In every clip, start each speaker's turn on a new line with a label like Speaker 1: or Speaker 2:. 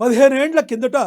Speaker 1: పదిహేను ఏండ్ల కిందట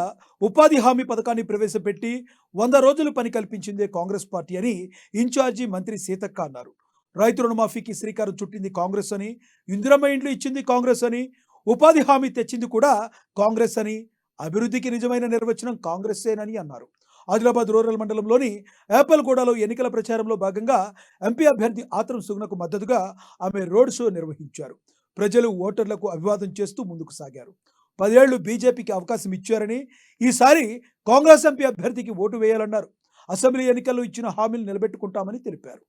Speaker 1: ఉపాధి హామీ పథకాన్ని ప్రవేశపెట్టి వంద రోజులు పని కల్పించిందే కాంగ్రెస్ పార్టీ అని ఇన్ఛార్జి మంత్రి సీతక్క అన్నారు. రైతు రుణమాఫీకి శ్రీకారం చుట్టింది కాంగ్రెస్ అని ఇందిరమ్మ ఇండ్లు ఇచ్చింది కాంగ్రెస్ అని ఉపాధి హామీ తెచ్చింది కూడా కాంగ్రెస్ అని అభివృద్ధికి నిజమైన నిర్వచనం కాంగ్రెస్సేనని అన్నారు. ఆదిలాబాద్ రూరల్ మండలంలోని యాపల్గూడలో ఎన్నికల ప్రచారంలో భాగంగా ఎంపీ అభ్యర్థి ఆత్రం సుగ్నకు మద్దతుగా ఆమె రోడ్ షో నిర్వహించారు. ప్రజలు ఓటర్లకు అభివాదం చేస్తూ ముందుకు సాగారు. పదేళ్ళు బీజేపీకి అవకాశం ఇచ్చారని ఈసారి కాంగ్రెస్ ఎంపీ అభ్యర్థికి ఓటు వేయాలన్నారు. అసెంబ్లీ ఎన్నికల్లో ఇచ్చిన హామీలు నిలబెట్టుకుంటామని తెలిపారు.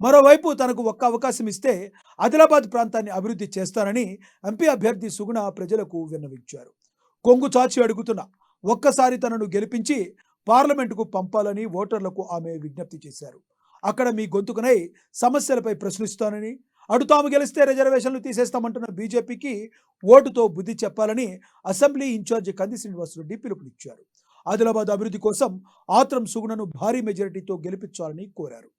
Speaker 1: మరోవైపు తనకు ఒక్క అవకాశం ఇస్తే ఆదిలాబాద్ ప్రాంతాన్ని అభివృద్ధి చేస్తానని ఎంపీ అభ్యర్థి సుగుణ ప్రజలకు విన్నవించారు. కొంగు చాచి అడుగుతున్న ఒక్కసారి తనను గెలిపించి పార్లమెంటుకు పంపాలని ఓటర్లకు ఆమె విజ్ఞప్తి చేశారు. అక్కడ మీ గొంతుకునై సమస్యలపై ప్రశ్నిస్తానని అటు తాము గెలిస్తే రిజర్వేషన్లు తీసేస్తామంటున్న బీజేపీకి ఓటుతో బుద్ధి చెప్పాలని అసెంబ్లీ ఇన్ఛార్జి కంది శ్రీనివాసరెడ్డి పిలుపునిచ్చారు. ఆదిలాబాద్ అభివృద్ధి కోసం ఆత్రం సుగుణను భారీ మెజారిటీతో గెలిపించాలని కోరారు.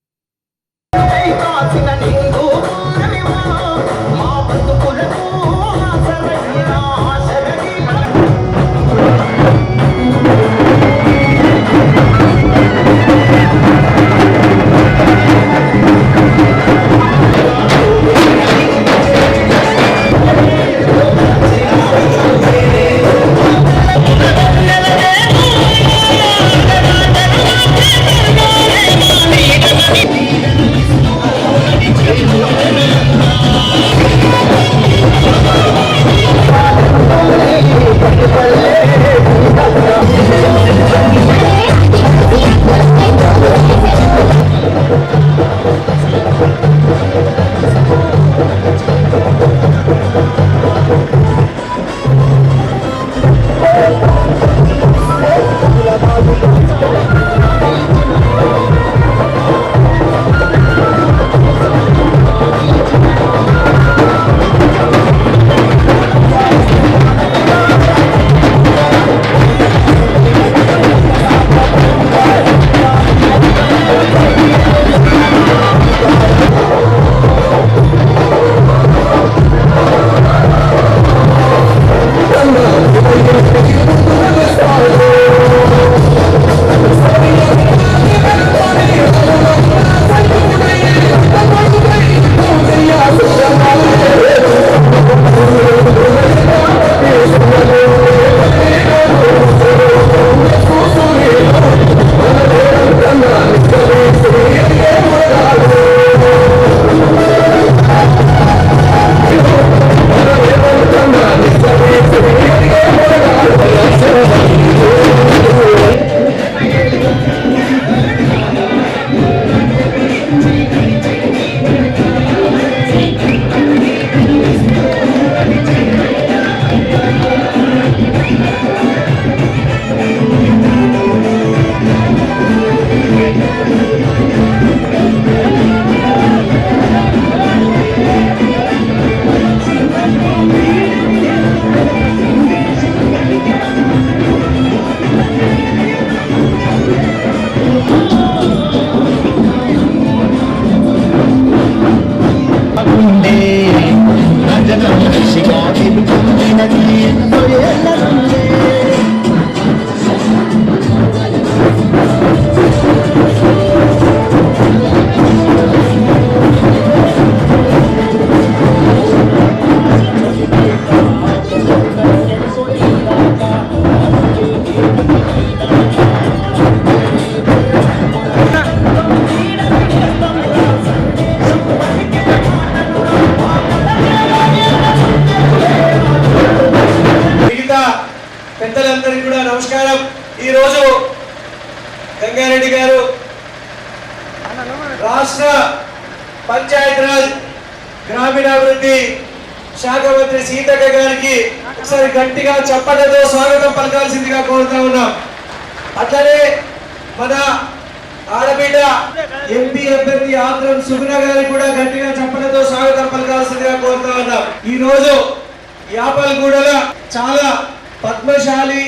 Speaker 2: గౌరవశాలి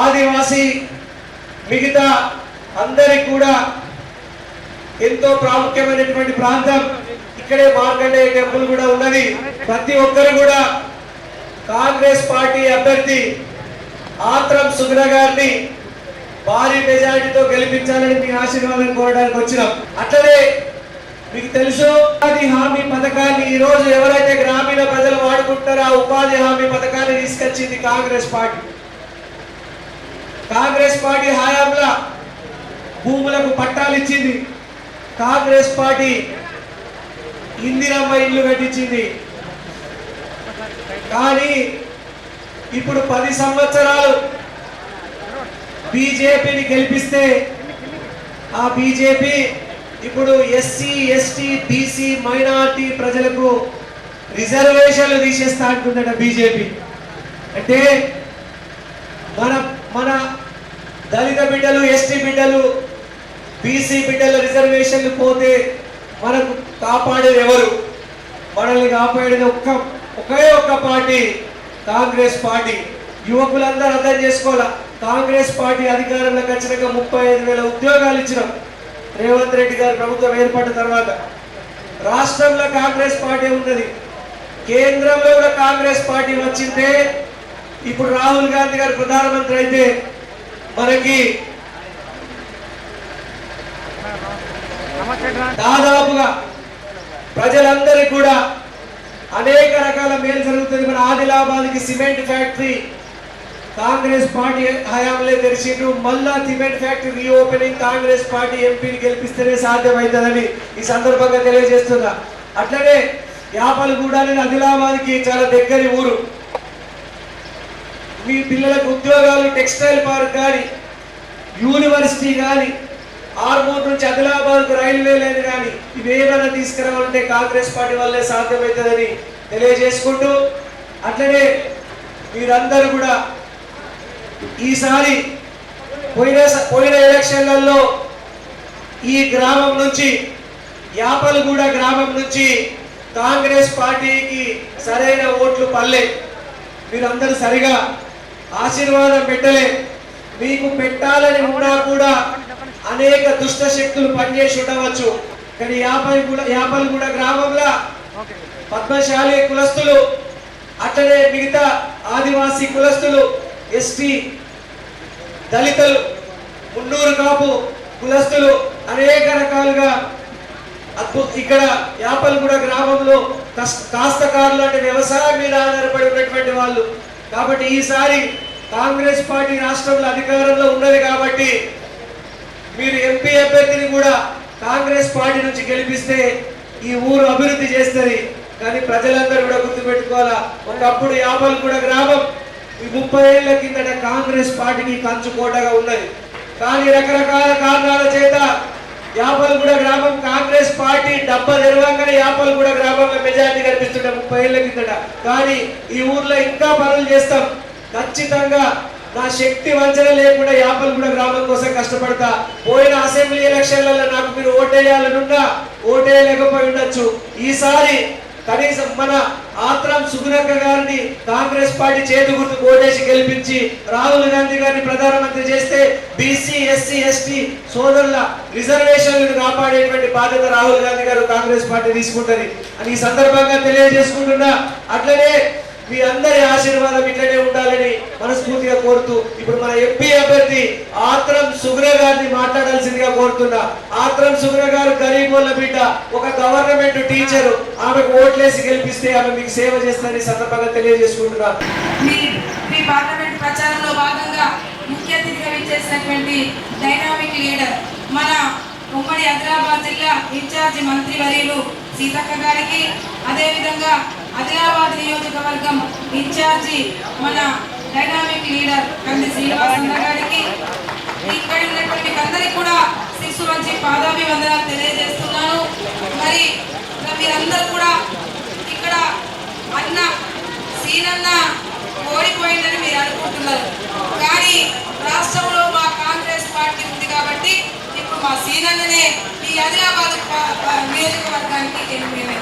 Speaker 2: ఆదివాసి మిగతా అందరికి కూడా ఎంతో ప్రాముఖ్యమైనటువంటి ప్రాంతం. ఇక్కడే మార్కండేయ టెంపుల్ కూడా ఉన్నది. ప్రతి ఒక్కరు కూడా కాంగ్రెస్ పార్టీ అభ్యర్థి ఆత్రం సుగ్న గారిని భారీ మెజారిటీతో గెలిపించాలని మీ ఆశీర్వాదం కోరడానికి వచ్చినాం. అట్లనే మీకు తెలుసు ఉపాధి హామీ పథకాన్ని ఈ రోజు ఎవరైతే గ్రామీణ ప్రజలు వాడుకుంటారో ఆ ఉపాధి హామీ పథకాన్ని తీసుకొచ్చింది కాంగ్రెస్ పార్టీ. కాంగ్రెస్ పార్టీ హయాంలో భూములకు పట్టాలు ఇచ్చింది. కాంగ్రెస్ పార్టీ ఇందిరమ్మ ఇల్లు కట్టించింది. కానీ ఇప్పుడు పది సంవత్సరాలు బీజేపీని గెలిపిస్తే ఆ బీజేపీ ఇప్పుడు ఎస్సీ ఎస్టీ బీసీ మైనార్టీ ప్రజలకు రిజర్వేషన్లు తీసేస్తా అంటుందట బీజేపీ. అంటే మన మన దళిత బిడ్డలు ఎస్టీ బిడ్డలు బీసీ బిడ్డల రిజర్వేషన్లు పోతే మనకు కాపాడేది ఎవరు? మనల్ని కాపాడేది ఒక్క ఒకే ఒక్క పార్టీ కాంగ్రెస్ పార్టీ. యువకులందరూ అర్థం చేసుకోవాలా? కాంగ్రెస్ పార్టీ అధికారంలోకి వచ్చినాక ముప్పై ఐదు వేల ఉద్యోగాలు ఇచ్చినాం. రేవంత్ రెడ్డి గారి ప్రభుత్వం ఏర్పడిన తర్వాత. రాష్ట్రంలో కాంగ్రెస్ పార్టీ ఉన్నది. కేంద్రంలో కూడా కాంగ్రెస్ పార్టీ వచ్చిందే ఇప్పుడు రాహుల్ గాంధీ గారు ప్రధానమంత్రి అయితే మనకి దాదాపుగా ప్రజలందరికీ కూడా అనేక రకాల మేలు జరుగుతుంది. మన ఆదిలాబాద్కి సిమెంట్ ఫ్యాక్టరీ కాంగ్రెస్ పార్టీ హయాంలో తెరిచిండ్రు. మళ్ళా cement factory reopening Congress party ఎంపీని గెలిపిస్తేనే సాధ్యమవుతుందని ఈ సందర్భంగా తెలియజేస్తున్నా. అట్లనే యాపలగూడ అనేది ఆదిలాబాద్కి చాలా దగ్గరి ఊరు. మీ పిల్లలకు ఉద్యోగాలు టెక్స్టైల్ పార్క్ కానీ యూనివర్సిటీ కానీ ఆర్మూర్ నుంచి ఆదిలాబాద్కు రైల్వే లైన్ కానీ ఇవేమైనా తీసుకురావాలంటే కాంగ్రెస్ పార్టీ వల్లే సాధ్యమవుతుందని తెలియజేసుకుంటూ అట్లనే మీరందరూ కూడా ఈసారి పోయిన పోయిన ఎలక్షన్లలో ఈ గ్రామం నుంచి యాపలగూడ గ్రామం నుంచి కాంగ్రెస్ పార్టీకి సరైన ఓట్లు పల్లె మీరందరూ సరిగా ఆశీర్వాదం పెట్టలే. మీకు పెట్టాలని ఉన్నా కూడా అనేక దుష్ట శక్తులు పనిచేసి ఉండవచ్చు. కానీ యాపల్ కూడా యాపలగూడ గ్రామంలో పద్మశాలి కులస్తులు అట్లనే మిగతా ఆదివాసీ కులస్తులు ఎస్టీ దళితులు మున్నూరు కాపు కులస్తులు అనేక రకాలుగా అద్భుత ఇక్కడ యాపల్గూడ గ్రామంలో కష్ట కాస్తకారులు అంటే వ్యవసాయం మీద ఆధారపడి ఉన్నటువంటి వాళ్ళు కాబట్టి ఈసారి కాంగ్రెస్ పార్టీ రాష్ట్రంలో అధికారంలో ఉన్నది కాబట్టి మీరు ఎంపీ అభ్యర్థిని కూడా కాంగ్రెస్ పార్టీ నుంచి గెలిపిస్తే ఈ ఊరు అభివృద్ధి చేస్తుంది. కానీ ప్రజలందరూ కూడా గుర్తుపెట్టుకోవాలా? ఒకప్పుడు యాపల్గూడ గ్రామం ఈ ముప్పై ఏళ్ళ కిందట కాంగ్రెస్ పార్టీకి కంచుకోటగా ఉన్నది. కానీ రకరకాల కారణాల చేత యాపల్గూడ గ్రామం కాంగ్రెస్ పార్టీ డబ్బ తెరవంగానే యాపల్గూడ గ్రామంలో మెజార్టీ కనిపిస్తుండే ముప్పై ఏళ్ళ కిందట. కానీ ఈ ఊర్లో ఇంకా పనులు చేస్తాం. ఖచ్చితంగా నా శక్తి వంచన లేకుండా యాపల్గూడ గ్రామం కోసం కష్టపడతా. పోయిన అసెంబ్లీ ఎలక్షన్లలో నాకు మీరు ఓటేయాలనున్నా ఓటేయలేకపోయి ఉండొచ్చు. ఈసారి కనీసం మన ఆత్రం సుగుణక్క గారిని కాంగ్రెస్ పార్టీ చేతి గుర్తు ఓటేసి గెలిపించి రాహుల్ గాంధీ గారిని ప్రధానమంత్రి చేస్తే బీసీ ఎస్సీ ఎస్టీ సోదరుల రిజర్వేషన్లను కాపాడేటువంటి బాధ్యత రాహుల్ గాంధీ గారు కాంగ్రెస్ పార్టీ తీసుకుంటది. అని ఈ సందర్భంగా తెలియజేసుకుంటున్నా. అట్లనే మీ అందరి ఆశీర్వాదం ఇట్లనే ఉండాలని మనస్ఫూర్తిగా కోరుతూ ఇప్పుడు మన ఎంపీ అభ్యర్థి ఆత్రం సుగ్ర గారిని మాట్లాడాల్సిందిగా కోరుతున్నా. ఆత్రం సుగ్ర గారు గరీబోళ్ళ బిడ్డ ఒక గవర్నమెంట్ టీచర్ ఆమెకు ఓట్లేసి గెలిపిస్తే ఆమె మీకు సేవ చేస్తారని సందర్భంగా తెలియజేసుకుంటున్నా.
Speaker 3: మీ మీ పార్లమెంట్ ప్రచారంలో భాగంగా ముఖ్య అతిథిగా విచ్చేసినటువంటి డైనామిక్ లీడర్ మన ఉమ్మడి ఆదిలాబాద్ జిల్లా ఇన్ఛార్జి మంత్రి వర్యులు సీతక్క గారికి అదేవిధంగా ఆదిలాబాద్ నియోజకవర్గం ఇన్ఛార్జి మన డైనామిక్ లీడర్ కంది శ్రీనివాసన్న గారికి ఇక్కడ ఉన్నటువంటి మీకు అందరికీ కూడా శిశు మంచి పాదాభివందనాలు తెలియజేస్తున్నాను. మరి మీరందరూ కూడా ఇక్కడ అన్న సీనన్న ఓడిపోయిందని మీరు అనుకుంటున్నారు. ఆదిలాబాద్ నియోజకవర్గానికి ఎమ్మెల్యే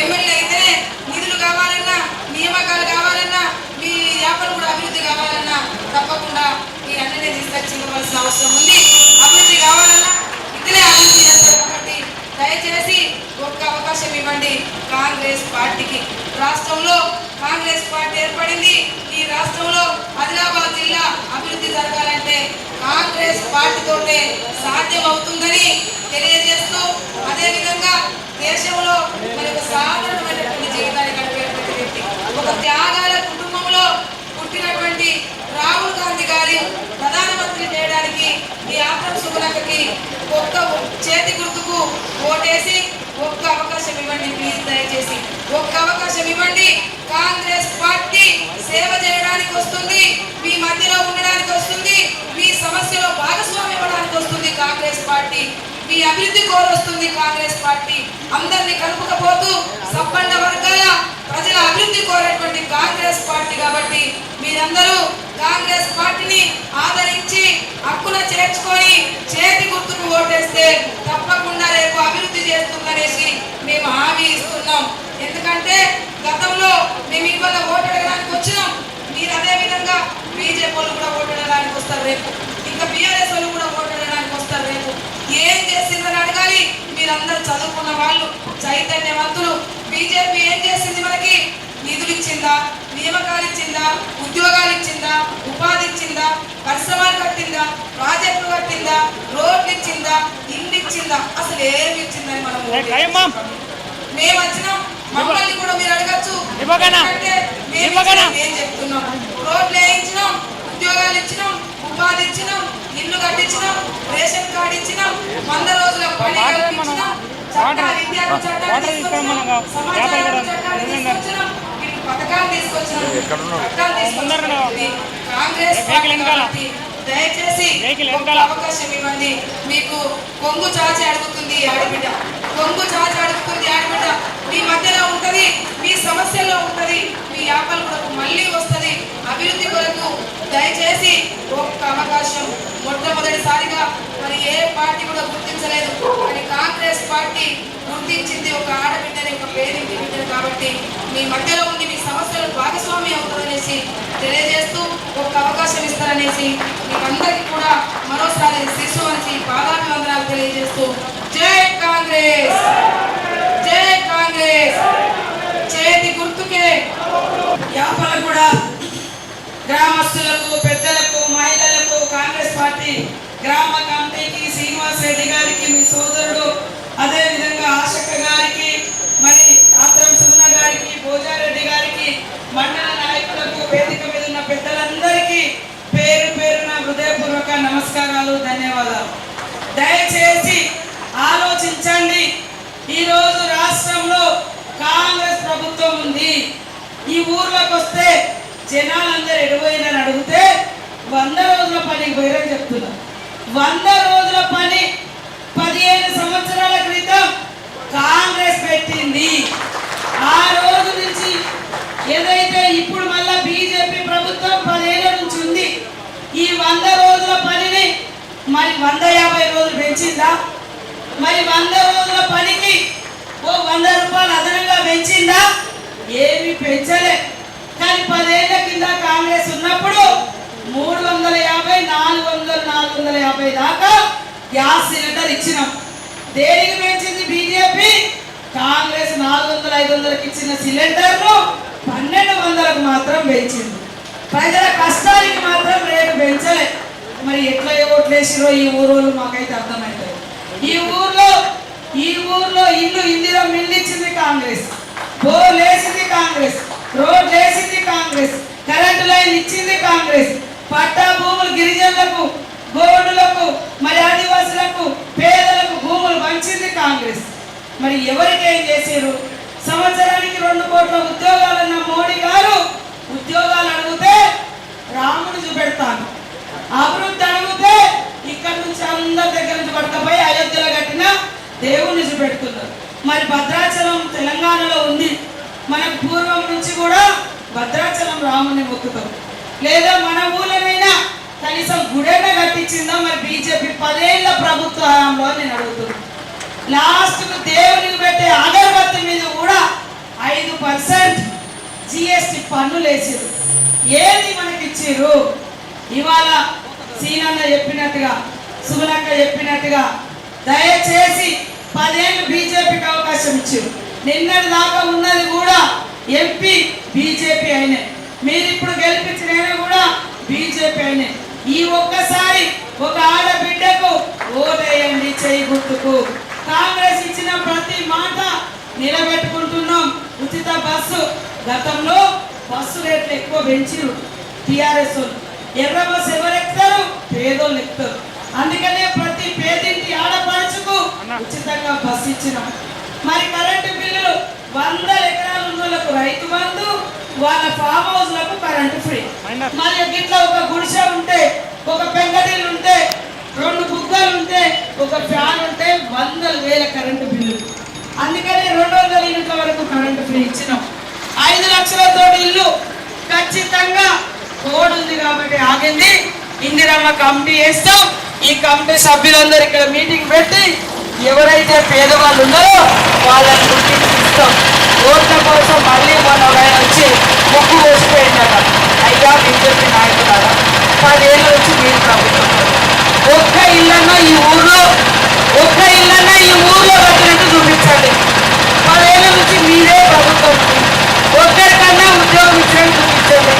Speaker 3: ఎమ్మెల్యే అయితే నిధులు కావాలన్నా నియామకాలు కావాలన్నా మీ యాపలు కూడా అభివృద్ధి కావాలన్నా తప్పకుండా ఈ అన్ననే తీసుకొచ్చుకోవాల్సిన అవసరం ఉంది. అభివృద్ధి కావాలన్నా ఇతనే అభివృద్ధి చేస్తారు కాబట్టి దయచేసి ఒక్క అవకాశం ఇవ్వండి కాంగ్రెస్ పార్టీకి. రాష్ట్రంలో కాంగ్రెస్ పార్టీ ఏర్పడింది. ఈ రాష్ట్రంలో ఆదిలాబాద్ జిల్లా అభివృద్ధి జరగాలంటే కాంగ్రెస్ పార్టీతోనే సాధ్యమవుతుందని తెలియజేస్తూ అదేవిధంగా దేశంలో మరి ఒక సాధారణమైనటువంటి జీవితాన్ని గడిపేటువంటి వ్యక్తి. ఒక త్యాగాల కుటుంబంలో పుట్టినటువంటి రాహుల్ గాంధీ గారి ప్రధానమంత్రి చేయడానికి ఈ ఆత్మ సుగుణకి ఒక్క చేతి గుర్తుకు ఓటేసి ఒక్క అవకాశం ఇవ్వండి ప్లీజ్ దయచేసి. ఒక్క అవకాశం ఇవ్వండి. కాంగ్రెస్ పార్టీ సేవ చేయడానికి వస్తుంది మీ మధ్యలో ఉండడానికి వస్తుంది మీ సమస్యలో భాగస్వామి ఇవ్వడానికి వస్తుంది కాంగ్రెస్ పార్టీ. మీ అభివృద్ధి కోరొస్తుంది కాంగ్రెస్ పార్టీ. అందరినీ కలుపుకపోతూ సంపన్న వర్గాల ప్రజల అభివృద్ధి కోరేటువంటి కాంగ్రెస్ పార్టీ కాబట్టి మీరందరూ కాంగ్రెస్ పార్టీని ఆదరించి హక్కున చేర్చుకొని చేతి గుర్తును ఓటేస్తే తప్పకుండా రేపు అభివృద్ధి చేస్తుందనేసి మేము హామీ ఇస్తున్నాం. ఎందుకంటే గతంలో మేము ఇవాళ ఓటు అడగడానికి వచ్చినాం. మీరు అదే విధంగా బీజేపీ వాళ్ళు కూడా ఓటు అడగడానికి వస్తారు రేపు. ఇంకా బీఆర్ఎస్ వాళ్ళు కూడా ఓటు అడగడానికి వస్తారు రేపు. ఏం చేసిందని అడగాలి. మీరందరూ చదువుకున్న వాళ్ళు చైతన్యవంతులు బీజేపీ ఏం చేసింది మనకి? నిధులు ఇచ్చిందా? నియామకాలు ఇచ్చిందా? ఉద్యోగాలు ఇచ్చిందా? ఉపాధి ఇచ్చిందా? పరిశ్రమలు కట్టిందా? ప్రాజెక్టులు కట్టిందా? రోడ్లు ఇచ్చిందా? ఇల్లు ఇచ్చిందా? అసలు ఏమి ఇచ్చిందని మనం. మేము వచ్చినాం. మమ్మల్ని కూడా మీరు అడగచ్చు. మేము చెప్తున్నాం? రోడ్లు వేయించినాం ఉద్యోగాలు ఇచ్చినాం ఉపాధి ఇచ్చినాం ఇల్లు కట్టించినాం రేషన్ కార్డు ఇచ్చినాం వంద రోజుల పని కల్పించినాం చట్టాలు,
Speaker 4: వాటర్-
Speaker 3: విద్యార్థి చట్టాలు తీసుకొచ్చినాం, సమాచార. తీసుకొచ్చినాం, పథకాలు తీసుకొచ్చినాం తీసుకొచ్చినాం కాంగ్రెస్ పార్టీ దయచేసి. అవకాశం ఇవ్వండి. మీకు కొంగు చాచి అడుగుతుంది ఆడబిడ్డ. కొంగు చాచి అడుగుతుంది ఆడబిడ్డ మీ మధ్యలో ఉంటది మీ సమస్యల్లో ఉంటది మీ వ్యాపార కొరకు మళ్ళీ వస్తది అభివృద్ధి కొరకు దయచేసి ఒక్క అవకాశం మొట్టమొదటిసారిగా మరి ఏ పార్టీ కూడా గుర్తించలేదు. కానీ కాంగ్రెస్ పార్టీ గుర్తించింది ఒక ఆడబిడ్డని ఒక పేరింటి బిడ్డని కాబట్టి మీ మధ్యలో ఉండి మీ సమస్యలు భాగస్వామి అవుతుందనేసి తెలియజేస్తూ ఒక అవకాశం ఇస్తారనేసి మీకందరికీ కూడా మరోసారి శిశు అనేసి పాదాభివందనాలు తెలియజేస్తూ జై కాంగ్రెస్! జై కాంగ్రెస్! చేతి గుర్తుకే! వ్యాపారం కూడా గ్రామస్తులకు పెద్దలకు మహిళలకు కాంగ్రెస్ పార్టీ గ్రామ కమిటీకి శ్రీనివాస్ రెడ్డి గారికి మీ సోదరుడు. అదే విధంగా ఆశక్క గారికి మరి ఆత్రం సుమన గారికి భోజారెడ్డి గారికి మండల నాయకులకు వేదిక మీద ఉన్న పెద్దలందరికీ పేరు పేరున హృదయపూర్వక నమస్కారాలు ధన్యవాదాలు. దయచేసి ఆలోచించండి. ఈరోజు రాష్ట్రంలో కాంగ్రెస్ ప్రభుత్వం ఉంది. ఈ ఊర్లోకి వస్తే జనాలందరూ అడిగితే వంద రోజుల పనికి పోయారని చెప్తున్నా. వంద రోజుల పని పదిహేను సంవత్సరాల క్రితం కాంగ్రెస్ పెట్టింది. ఆ రోజు నుంచి ఏదైతే ఇప్పుడు మళ్ళా బీజేపీ ప్రభుత్వం పదేళ్ళ నుంచి ఉంది ఈ వంద రోజుల పనిని మరి వంద యాభై రోజులు పెంచిందా? మరి వంద రోజుల పనికి ఓ వంద రూపాయలు అదనంగా పెంచిందా? ఏమి పెంచలే. కానీ పదేళ్ళ కింద కాంగ్రెస్ ఉన్నప్పుడు మూడు వందల యాభై నాలుగు వందలు నాలుగు వందల యాభై దాకా గ్యాస్ సిలిండర్ ఇచ్చినాం. దేనికి పెంచింది బీజేపీ? కాంగ్రెస్ నాలుగు వందల ఐదు వందలకి ఇచ్చిన సిలిండర్ను పన్నెండు వందలకు మాత్రం పెంచింది. ప్రజల కష్టానికి మాత్రం రేటు పెంచలే. మరి ఎట్లా ఓట్లేసిరో ఈ ఊరోళ్ళు మాకైతే అర్థమవుతుంది ఈ ఊర్లో ఈ ఊర్లో ఇల్లు ఇందిరా మిల్లు ఇచ్చింది కాంగ్రెస్. బోర్లు వేసింది కాంగ్రెస్. రోడ్లు వేసింది కాంగ్రెస్. కరెంటు లైన్ ఇచ్చింది కాంగ్రెస్. పట్టా భూములు గిరిజనులకు గోడులకు మరి ఆదివాసులకు పేదలకు భూములు పంచింది కాంగ్రెస్. మరి ఎవరికి ఏం చేశారు సంవత్సరానికి రెండు కోట్ల ఉద్యోగాలున్న మోడీ గారు ఉద్యోగాలు అడిగితే రాముడు చూపెడతాను అభివృద్ధి అడిగితే ఇక్కడ నుంచి అందరి దగ్గర నుంచి పడకపోయి అయోధ్యలో కట్టిన దేవుణ్ణి చూపెడుతున్నారు. మరి భద్రాచలం తెలంగాణలో ఉంది. మనకు పూర్వం నుంచి కూడా భద్రాచలం రాముని మొక్కుతాం లేదా మన ఊళ్ళనైనా కనీసం గుడైనా కట్టించిందా మరి బీజేపీ పదేళ్ళ ప్రభుత్వ హయాంలో నేను అడుగుతున్నాను లాస్ట్కు దేవునికి పెట్టే అగరబత్తి మీద కూడా ఐదు పర్సెంట్ జిఎస్టి పన్నులు వేసారు ఏది మనకి ఇచ్చిర్రు ఇవాళ సీనన్న చెప్పినట్టుగా సుమలక్క చెప్పినట్టుగా దయచేసి పదేళ్ళు బీజేపీకి అవకాశం ఇచ్చారు నిన్నటి దాకా ఉన్నది కూడా ఎంపీ బీజేపీ అయినాయి మీరు ఇప్పుడు గెలిపించిన కూడా బీజేపీ అయినే. ఈ ఒక్కసారి ఒక ఆడబిడ్డకు
Speaker 4: ఓటేయండి చేయి గుర్తుకు. కాంగ్రెస్ ఇచ్చిన ప్రతి మాట నిలబెట్టుకుంటున్నాం. ఉచిత బస్సు. గతంలో బస్సు రేట్లు ఎక్కువ పెంచిరు టిఆర్ఎస్ ఎర్ర బస్సు ఎవరు ఎక్కుతారు? పేదోళ్ళు ఎక్కుతారు. అందుకనే ప్రతి పేదింటి ఆడపడుచుకు ఉచితంగా బస్సు ఇచ్చినాం. మరి కరెంటు బిల్లులు వందల ఎకరాలు ఉన్న వాళ్ళకు రైతు బంధు వాళ్ళ ఫామ్ హౌస్లకు కరెంటు ఫ్రీ మరి ఇట్లా ఒక గుడిసె ఉంటే ఒక పెంకటిల్లు ఉంటే రెండు బుగ్గలు ఉంటే ఒక ఫ్యాన్ ఉంటే వందల వేల కరెంటు బిల్లు అందుకని రెండు వందల యూనిట్ల వరకు కరెంటు ఫ్రీ ఇచ్చినాం. ఐదు లక్షలతో ఇల్లు ఖచ్చితంగా కోడ్ ఉంది కాబట్టి ఆగింది. ఇందిరమ్మ కమిటీ వేస్తాం. ఈ కమిటీ సభ్యులందరూ ఇక్కడ మీటింగ్ పెట్టి ఎవరైతే పేదవాళ్ళు ఉన్నారో వాళ్ళని గుర్తించి కష్టం. ఓట్ల కోసం మళ్ళీ మొన్న ఒక ఆయన వచ్చి ముక్కు కోసిపోయిందట. అయ్యా బీజేపీ నాయకులారా పదేళ్ళ నుంచి మీరు ప్రభుత్వం. ఒక్క ఇల్లన్నా ఈ ఊర్లో ఒక్క ఇల్లన్నా ఈ ఊర్లో కట్టినట్టు చూపించండి. పదేళ్ళ నుంచి మీరే ప్రభుత్వం. ఒక్కరికన్నా ఉద్యోగం ఇచ్చినట్టు చూపించండి.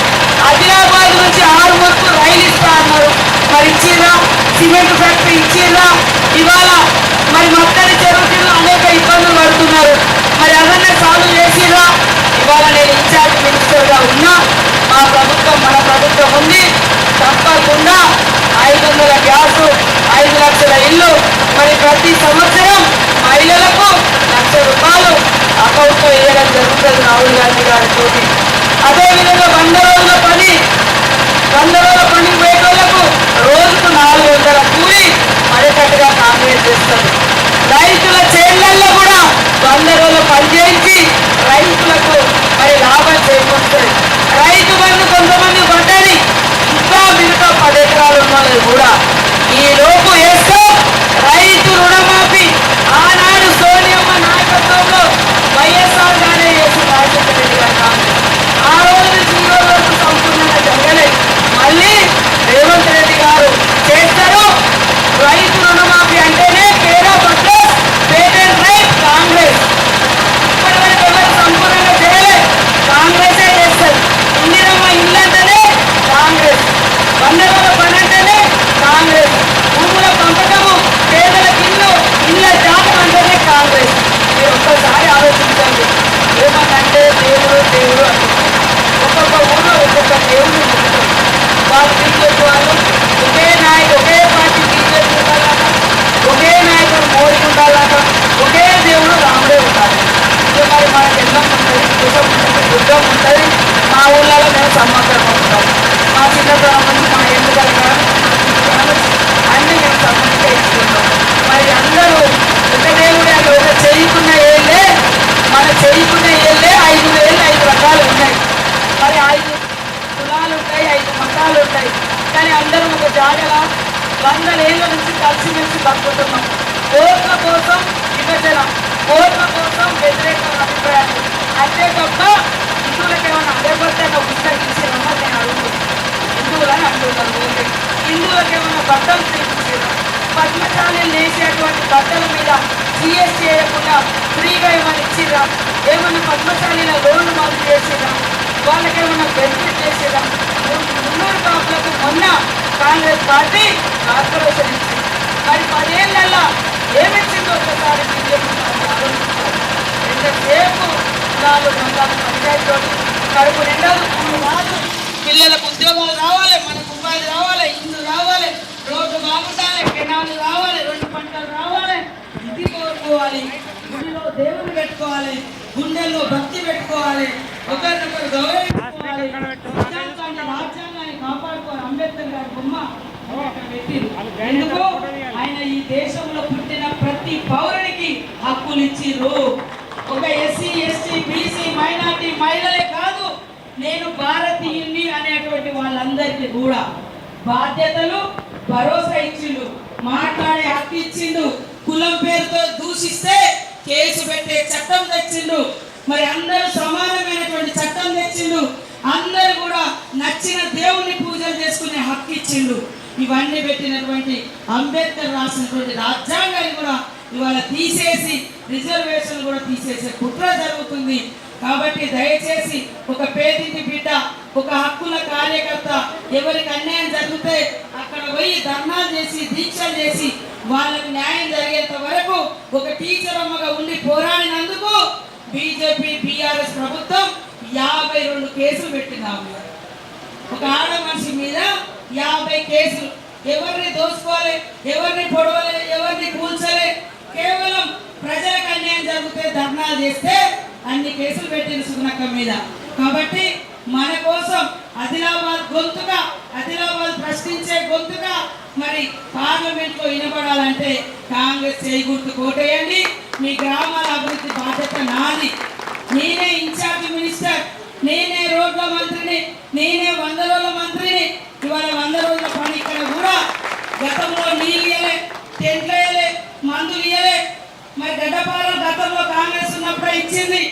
Speaker 4: ఆదిలాబాద్ నుంచి ఆరు మొత్తం రైలు ఇస్తా అన్నారు. మరి ఇచ్చేదా? Cement factory ఇచ్చేదా? ఇవాళ మరి మొత్తాన్ని చెరువులు అనేక ఇబ్బందులు పడుతున్నారు. మరి అవన్నీ ఇవాళ నేను ఇన్ఛార్జ్ మినిస్టర్గా ఉన్నా మా ప్రభుత్వం మన ప్రభుత్వం ఉంది. తప్పకుండా ఐదు వందల గ్యాస్ ఐదు లక్షల ఇల్లు మరి ప్రతి సంవత్సరం మహిళలకు లక్ష రూపాయలు అకౌంట్లో వేయడం జరుగుతుంది రాహుల్ గాంధీ గారితో అదేవిధంగా వంద రోజుల పని వంద రోజుల పని పోయేటోళ్ళకు రోజుకు నాలుగు వందల కూలి మరికట్టుగా కాంగ్రెస్ చేస్తుంది. రైతుల చేళ్ళలో కూడా వంద పనిచేయించి రైతులకు మరి లాభం చేకూరుతుంది. రైతు బంధు కొంతమంది పడ్డది ఇంకా మిగతా పది ఎకరాలు ఉన్నది కూడా ఈ లోపు వేస్తూ రైతు రుణమాఫీ ఆనాడు సోనియమ్మ నాయకత్వంలో వైఎస్ఆర్ గారే చేసి రాజశేఖర రెడ్డి గారు కాంగ్రెస్ ఆ రోజు నుంచి ఈ రోజు వరకు సంపూర్ణంగా జరగలేదు మళ్ళీ రేవంత్ రెడ్డి గారు చేస్తారు రైతు రుణమాఫీ అంటేనే care of address patent right Congress ఇప్పటివరకు ఎవరు సంపూర్ణంగా చేయలేదు కాంగ్రెసే చేస్తారు ఇందిరమ్మ ఇల్లు అంటేనే కాంగ్రెస్ వందల పని అంటేనే కాంగ్రెస్ భూముల పంపకము పేదలకు ఇల్లు ఇళ్ళ జాతం అంటేనే కాంగ్రెస్ మీరు ఒక్కసారి ఆలోచించండి ఏమనంటే దేవుడు దేవుడు అంటున్నారు ఒక్కొక్క ఊళ్ళో ఒక్కొక్క దేవుడు ఉంటారు వాళ్ళు బీజేపీ వాళ్ళు ఒకే నాయకు ఒకే పార్టీ బీజేపీ ఉండాలట ఒకే నాయకుడు మోడీ ఉండాలట ఒకే దేవుడు రాముడే ఉండాలి ఇక మరి మనకి ఎల్లం ఉంటుంది కుసం ఉంటుంది దుర్గం ఉంటుంది మా ఊళ్ళలో మేము సమాధానం ఉంటాం మా చిన్నతనం నుంచి మా ఎన్నికల అన్ని మేము సమ్మతిగా ఇచ్చుకుంటాం మరి అందరూ ఒక దేవుడే అంటే ఒక చేయకున్న ఏళ్ళే మన చేయకున్న ఏళ్ళే ఐదు వేలు ఐదు రకాలు ఉన్నాయి మరి ఐదు కులాలు ఉంటాయి ఐదు మతాలు ఉంటాయి. కానీ అందరం ఒక జాగల వందలేళ్ళ నుంచి కలిసిమెలిసి బతుకుతున్నాం. ఓట్ల కోసం విభజన ఓట్ల కోసం వ్యతిరేకమైన అభిప్రాయాలు. అంతే తప్ప హిందువులకు ఏమైనా నాకు పుస్తకించారమ్మా నేను అడుగుతున్నాను హిందువులని అంటున్నారు ఓకే హిందువులకు ఏమైనా బట్టలు తీపించారు పద్మశాలి లేచేటువంటి బట్టల మీద జిఎస్టీ వేయకుండా ఫ్రీగా ఏమైనా ఇచ్చిర్రా? ఏమైనా పద్మశాలిలో లోన్లు మాకు చేసిర్రా? వాళ్ళకి మనం బెనిఫిట్ చేసిర్రా మున్నూరు కాపులకు మొన్న కాంగ్రెస్ పార్టీ కార్పొరేషన్ ఇచ్చింది. మరి పదేళ్ళలో ఏమిచ్చిందో ఒకసారి బీజేపీ ఎంతసేపు నాలుగు వందల పంచాయతీలో. కడుపు నిండాలు మూడు రాదు పిల్లలకు ఉద్యోగాలు రావాలి మనకు ఉపాధి రావాలి ఇల్లు రావాలి రోడ్డు బాగుండాలి కెనాలు రావాలి రెండు పంటలు రావాలి. ఇది కోరుకోవాలి. గుడిలో దేవుని పెట్టుకోవాలి. గుండెల్లో భక్తి పెట్టుకోవాలి ఒకరినొకరు గౌరవించుకోవాలి. రాజ్యాంగాన్ని కాపాడుకోవాలి. అంబేద్కర్ గారి బొమ్మ. ఎందుకు? ఆయన ఈ దేశంలో పుట్టిన ప్రతి పౌరునికి హక్కులు ఇచ్చిర్రు. ఒక ఎస్సీ ఎస్టీ బీసీ మైనార్టీ మహిళలే కాదు నేను భారతీయుని అనేటువంటి వాళ్ళందరికీ కూడా బాధ్యతలు భరోసా ఇచ్చిండు మాట్లాడే హక్కు ఇచ్చిండు కులం పేరుతో దూషిస్తే కేసు పెట్టే చట్టం తెచ్చిండు. మరి అందరూ సమానమైనటువంటి చట్టం తెచ్చిండు. అందరూ కూడా నచ్చిన దేవుని పూజలు చేసుకునే హక్కు ఇచ్చిండు. ఇవన్నీ పెట్టినటువంటి అంబేద్కర్ రాసినటువంటి రాజ్యాంగాన్ని కూడా ఇవాళ తీసేసి రిజర్వేషన్ కూడా తీసేసే కుట్ర జరుగుతుంది. కాబట్టి దయచేసి ఒక పేదింటి బిడ్డ ఒక హక్కుల కార్యకర్త ఎవరికి అన్యాయం జరిగితే అక్కడ పోయి ధర్నాలు చేసి దీక్షలు చేసి వాళ్ళకి న్యాయం జరిగేంత వరకు ఒక టీచర్ అమ్మగా ఉండి పోరాడినందుకు బీజేపీ బీఆర్ఎస్ ప్రభుత్వం యాభై రెండు కేసులు పెట్టింది మీద. ఒక ఆడ మనిషి మీద యాభై కేసులు. ఎవరిని దోసుకోవాలి ఎవరిని పొడవలే ఎవరిని కూల్చలే? కేవలం ప్రజలకు అన్యాయం జరిగితే ధర్నాలు చేస్తే అన్ని కేసులు పెట్టిన సుగుణక్క మీద. కాబట్టి మన కోసం ఆదిలాబాద్ గొంతుగా ఆదిలాబాద్ ప్రశ్నించే గొంతుగా మరి పార్లమెంట్లో వినబడాలంటే కాంగ్రెస్ చేయి కోటేయండి. మీ గ్రామాల అభివృద్ధి బాధ్యత నాది. నేనే ఇన్ఛార్జ్ మినిస్టర్. నేనే రోడ్ల మంత్రిని. నేనే వంద రోజుల మంత్రిని. ఇవాళ వంద రోజుల పని ఇక్కడ కూడా గతంలో నీళ్ళు ఇయ్యలే టెంట్లు వేయలే మందులు ఇయ్యలే. మరి గడ్డపాల గతంలో కాంగ్రెస్ ఉన్నప్పుడే ఇచ్చింది.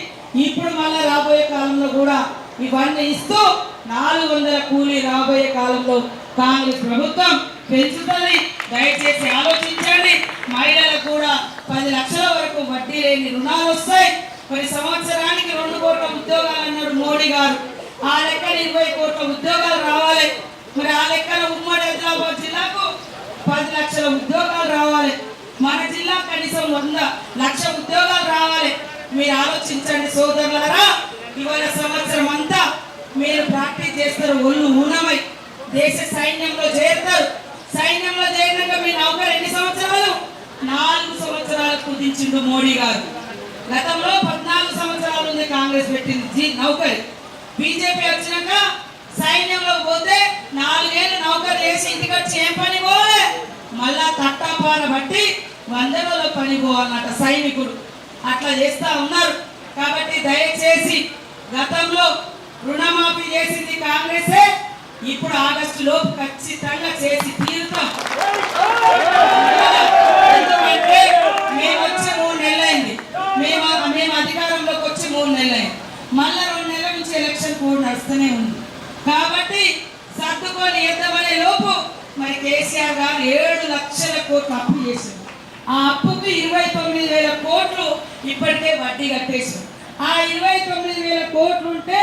Speaker 4: ఇప్పుడు మళ్ళీ రాబోయే కాలంలో కూడా ఇవన్నీ ఇస్తూ నాలుగు వందల కూలీ రాబోయే కాలంలో కాంగ్రెస్ ప్రభుత్వం పెంచుతుంది. దయచేసి ఆలోచించండి. మహిళలకు కూడా పది లక్షల వరకు వడ్డీ లేని రుణాలు వస్తాయి. మరి సంవత్సరానికి రెండు కోట్ల ఉద్యోగాలు అన్నాడు మోడీ గారు. ఆ లెక్కన ఇరవై కోట్ల ఉద్యోగాలు రావాలి. మరి ఆ లెక్కన ఉమ్మడి హైదరాబాద్ జిల్లాకు పది లక్షల ఉద్యోగాలు రావాలి. మన జిల్లా కనీసం వంద లక్ష ఉద్యోగాలు రావాలి. మీరు ఆలోచించండి సోదరులారా. ఇవాళ సంవత్సరం అంతా మీరు ప్రాక్టీస్ చేస్తారు ఒళ్ళు ఊనమై. దేశ సైన్యంలో చేరుతారు. సైన్యంలో చేరినాక మీ నౌకరు ఎన్ని సంవత్సరాలు నాలుగు సంవత్సరాలు కుదించిండు మోడీ గారు. గతంలో పద్నాలుగు సంవత్సరాలు ఉంది కాంగ్రెస్ పెట్టింది. జీ నౌకరి. బీజేపీ వచ్చినాక సైన్యంలో పోతే నాలుగేళ్ళు నౌకరు చేసి ఇంటికి వచ్చి ఏం పని పోలే? మళ్ళా తట్టాపాన బట్టి వంద రోజుల పని పోవాలన్నట సైనికుడు. అట్లా చేస్తా ఉన్నారు. కాబట్టి దయచేసి గతంలో రుణమాఫీ చేసింది కాంగ్రెసే ఇప్పుడు ఆగస్టు ఖచ్చితంగా చేసి తీరుతాం. ఎందుకంటే మేము వచ్చి మూడు నెలలైంది. మేము మేము అధికారంలోకి వచ్చి మూడు నెలలైంది. మళ్ళా రెండు నెలల నుంచి ఎలక్షన్ కోడ్ నడుస్తూనే ఉంది. కాబట్టి సర్దుకొని ఎద్దమనే లోపు మరి కేసీఆర్ గారు ఏడు లక్షల కోట్లు అప్పు చేశారు. ఆ అప్పుకు ఇరవై తొమ్మిది వేల కోట్లు ఇప్పటికే వడ్డీ కట్టేశారు. ఆ ఇరవై తొమ్మిది వేల కోట్లు ఉంటే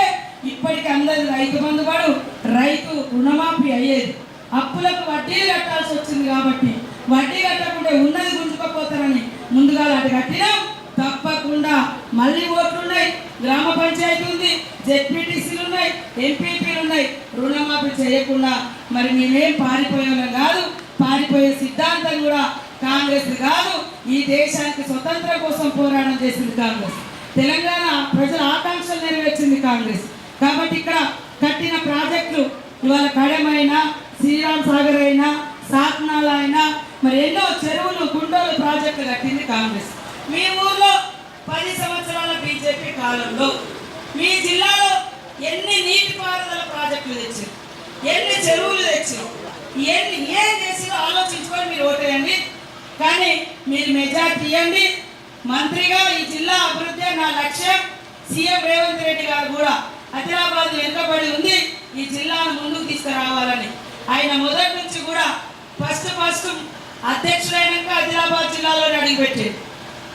Speaker 4: ఇప్పటికీ అందరి రైతు బంధు పడు రైతు రుణమాఫీ అయ్యేది. అప్పులకు వడ్డీ కట్టాల్సి వచ్చింది కాబట్టి వడ్డీ కట్టకుండా ఉన్నది గుంజుకపోతారని ముందుగా అటు కట్టినాం. తప్పకుండా మళ్ళీ ఓట్లు ఉన్నాయి. గ్రామ పంచాయతీ ఉంది జెడ్పీటీసీలు ఉన్నాయి ఎంపీపీలు ఉన్నాయి. రుణమాఫీ చేయకుండా మరి మేమేం పారిపోయేవాళ్ళం కాదు. పారిపోయే సిద్ధాంతం కూడా కాంగ్రెస్ కాదు. ఈ దేశానికి స్వతంత్రం కోసం పోరాటం చేసింది కాంగ్రెస్. తెలంగాణ ప్రజల ఆకాంక్షలు నెరవేర్చింది కాంగ్రెస్. కాబట్టి ఇక్కడ కట్టిన ప్రాజెక్టులు. ఇవాళ కడమైనా శ్రీరామ్ సాగర్ అయినా సాత్నాల అయినా మరి ఎన్నో చెరువులు గుండోలు ప్రాజెక్టులు కట్టింది కాంగ్రెస్. మీ ఊర్లో పది సంవత్సరాల బీజేపీ కాలంలో మీ జిల్లాలో ఎన్ని నీటిపారుదల ప్రాజెక్టులు తెచ్చారు ఎన్ని చెరువులు తెచ్చారు ఎన్ని ఏం చేసిరో ఆలోచించుకొని మీరు ఓటేయండి? కానీ మీరు మెజార్టీ ఇవ్వండి. మంత్రిగా ఈ జిల్లా అభివృద్ధి నా లక్ష్యం సీఎం రేవంత్ రెడ్డి గారు కూడా. ఆదిలాబాద్ వెనుకబడి ఉంది ఈ జిల్లాను ముందుకు తీసుకురావాలని. ఆయన మొదటి నుంచి కూడా ఫస్ట్ ఫస్ట్ అధ్యక్షుడైనాక ఆదిలాబాద్ జిల్లాలో అడుగుపెట్టారు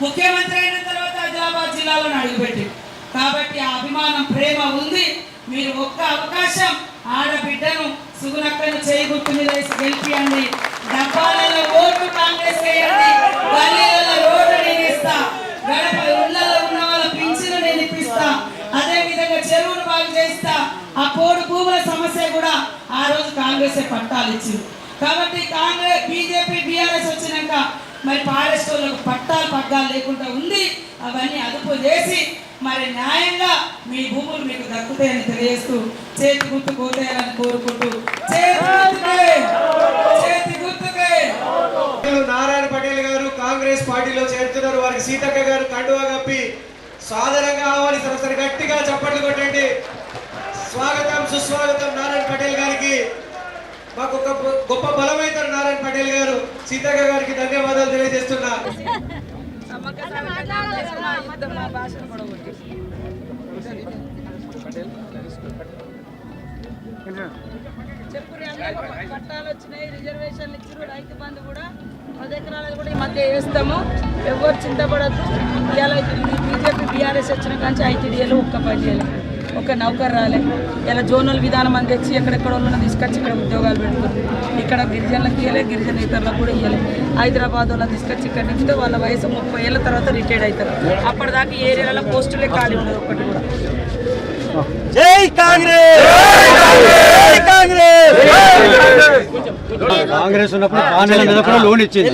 Speaker 4: ముఖ్యమంత్రి అయిన తర్వాత ఆదిలాబాద్ జిల్లాలో అడుగుపెట్టారు కాబట్టి ఆ అభిమానం ప్రేమ ఉంది. మీరు ఒక్క అవకాశం ఆడబిడ్డను సుగునక్కను చేయి గుర్తు మీద వేసి గెలిపియండి. డబ్బాలలో ఓటు కాంగ్రెస్ చేయండి గల్లీలలో రోడ్డు నేను ఇస్తా గడప ఊళ్ళలో ఉన్న వాళ్ళ పింఛను నేను ఇప్పిస్తా అదే విధంగా చెరువును బాగు చేస్తా ఆ పోడు భూముల సమస్య కూడా ఆ రోజు కాంగ్రెస్ పట్టాలు ఇచ్చింది. కాబట్టి కాంగ్రెస్ బీజేపీ బీఆర్ఎస్ వచ్చినాక మరి ఫారెస్ట్ వాళ్ళకు పట్టాలు పగ్గాలు లేకుండా ఉంది. అవన్నీ అదుపు చేసి మరి న్యాయంగా మీ భూములు మీకు దక్కుతాయని తెలియజేస్తూ చేతి గుర్తు కోతాయని కోరుకుంటూ చేతి గుర్తుకే చేతి
Speaker 2: నారాయణ పటేల్ గారు కాంగ్రెస్ పార్టీలో చేరుతున్నారు. వారికి సీతక్క గారు కండువా కప్పి సాధారణంగా ఆహ్వానిస్తారు ఒకసారి గట్టిగా చప్పట్లు కొట్టండి. స్వాగతం సుస్వాగతం నారాయణ పటేల్ గారికి. మాకు ఒక గొప్ప బలమైతారు నారాయణ పటేల్ గారు. సీతక్క గారికి ధన్యవాదాలు తెలియజేస్తున్నా.
Speaker 4: చెప్పు పట్టాలు వచ్చినాయి రిజర్వేషన్లు ఇచ్చారు రైతు బంధు కూడా పది ఎకరాలు కూడా ఈ మధ్య వేస్తాము ఎవరు చింతపడద్దు ఇవాళ బీజేపీ బీఆర్ఎస్ వచ్చిన కానీ ఐటీడీఏలో ఒక్క పని చేయలేదు ఒక నౌకర్ రాలే ఇలా జోనల్ విధానం అని తెచ్చి ఎక్కడెక్కడ వాళ్ళని తీసుకొచ్చి ఇక్కడ ఉద్యోగాలు పెడుతుంది ఇక్కడ గిరిజనులకు ఇవ్వలే గిరిజన ఇతరులకు కూడా ఇవ్వలే హైదరాబాద్ వాళ్ళని తీసుకొచ్చి ఇక్కడ నింపితే వాళ్ళ వయసు ముప్పై ఏళ్ళ తర్వాత రిటైర్డ్ అవుతారు. అప్పటిదాకా ఏరియాలో పోస్టులే ఖాళీ ఉండదు ఒకటి కూడా.
Speaker 5: జై కాంగ్రెస్! జై కాంగ్రెస్!
Speaker 6: కాంగ్రెస్ ఉన్నప్పుడు లోన్ ఇచ్చింది.